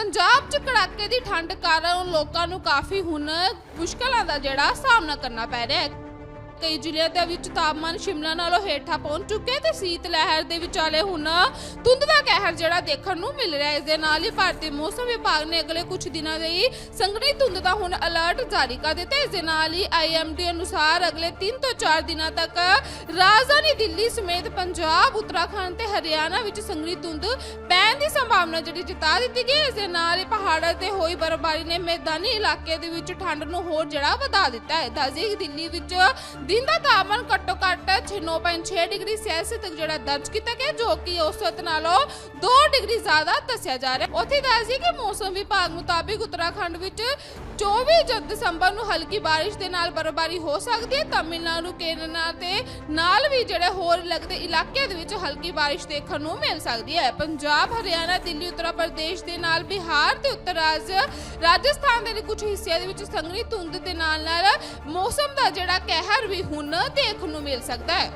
ਪੰਜਾਬ 'ਚ ਕੜਾਕੇ ਦੀ ਠੰਡ ਕਾਰਨ ਲੋਕਾਂ ਨੂੰ ਕਾਫੀ ਹੁਣ ਮੁਸ਼ਕਲਾਂ ਦਾ ਜਿਹੜਾ ਸਾਹਮਣਾ ਕਰਨਾ ਪੈ ਰਿਹਾ ਹੈ। ਕਈ ਜ਼ਿਲ੍ਹਿਆਂ ਦੇ ਵਿੱਚ ਤਾਪਮਾਨ ਸ਼ਿਮਲਾ ਨਾਲੋਂ ਹੇਠਾਂ ਪਹੁੰਚ ਚੁੱਕਿਆ ਤੇ ਸੀਤ ਲਹਿਰ ਦੇ ਵਿਚਾਲੇ ਹੁਣ ਧੁੰਦ ਦਾ ਕਹਿਰ ਜਿਹੜਾ ਦੇਖਣ ਨੂੰ ਮਿਲ ਰਿਹਾ ਹੈ। ਇਸ ਦੇ ਨਾਲ ਹੀ ਭਾਰਤੀ ਮੌਸਮ ਵਿਭਾਗ ਨੇ ਅਗਲੇ ਕੁਝ ਦਿਨਾਂ ਲਈ ਸੰਘਣੀ ਧੁੰਦ ਦਾ ਹੁਣ ਅਲਰਟ ਜਾਰੀ ਕਰ ਦਿੱਤਾ ਇਸ ਦੇ ਨਾਲ ਹੀ ਆਈਐਮਡੀ ਅਨੁਸਾਰ ਅਗਲੇ 3 ਤੋਂ 4 ਦਿਨਾਂ ਤੱਕ ਰਾਜਧਾਨੀ ਦਿੱਲੀ ਸਮੇਤ ਪੰਜਾਬ, ਉੱਤਰਾਖੰਡ ਤੇ ਹਰਿਆਣਾ ਵਿੱਚ ਸੰਘਣੀ ਧੁੰਦ ਪੈਣ ਦੀ ਸੰਭਾਵਨਾ ਜਿਹੜੀ ਜਤਾ ਦਿੱਤੀ ਗਈ ਹੈ। ਇਸ ਦੇ ਨਾਲ ਹੀ ਪਹਾੜਾਂ ਤੇ ਹੋਈ ਬਰਫ਼ਬਾਰੀ ਨੇ ਮੈਦਾਨੀ ਇਲਾਕੇ ਦੇ ਵਿੱਚ ਠੰਡ ਨੂੰ ਹੋਰ ਜਿਹੜਾ ਵਧਾ ਦਿੱਤਾ ਹੈ। ਦੱਸਦੇ ਕਿ ਦਿੱਲੀ ਵਿੱਚ ਦਿਨ ਦਾ ਤਾਪਮਾਨ ਘੱਟੋ ਘੱਟ 9.6 ਡਿਗਰੀ ਸੈਲਸੀਅਸ ਤੱਕ ਜਿਹੜਾ ਦਰਜ ਕੀਤਾ ਗਿਆ, ਜੋ ਕਿ ਔਸਤ ਨਾਲੋਂ 2 ਡਿਗਰੀ ਜ਼ਿਆਦਾ ਦੱਸਿਆ ਜਾ ਰਿਹਾ। ਉੱਥੇ ਦੱਸਦੀ ਕਿ ਮੌਸਮ ਵਿਭਾਗ ਮੁਤਾਬਿਕ ਉੱਤਰਾਖੰਡ ਵਿੱਚ 24 ਦਸੰਬਰ ਨੂੰ ਹਲਕੀ ਬਾਰਿਸ਼ ਦੇ ਨਾਲ ਬਰਫ਼ਬਾਰੀ ਹੋ ਸਕਦੀ ਹੈ। ਤਮਿਲਨਾਡੂ, ਕੇਰਲਾ ਤੇ ਨਾਲ ਵੀ ਜਿਹੜੇ ਹੋਰ ਲੱਗਦੇ ਇਲਾਕਿਆਂ ਦੇ ਵਿੱਚ ਹਲਕੀ ਬਾਰਿਸ਼ ਦੇਖਣ ਨੂੰ ਮਿਲ ਸਕਦੀ ਹੈ। ਪੰਜਾਬ, ਹਰਿਆਣਾ, ਦਿੱਲੀ, ਉੱਤਰ ਪ੍ਰਦੇਸ਼ ਦੇ ਨਾਲ ਬਿਹਾਰ ਤੇ ਉੱਤਰ ਰਾਜ ਰਾਜਸਥਾਨ ਦੇ ਕੁਝ ਹਿੱਸਿਆਂ ਦੇ ਵਿੱਚ ਸੰਘਣੀ ਧੁੰਦ ਦੇ ਨਾਲ ਨਾਲ ਮੌਸਮ ਦਾ ਜਿਹੜਾ ਕਹਿਰ ਵੀ ਹੁਣ ਦੇਖਣ ਨੂੰ ਮਿਲ ਸਕਦਾ ਹੈ।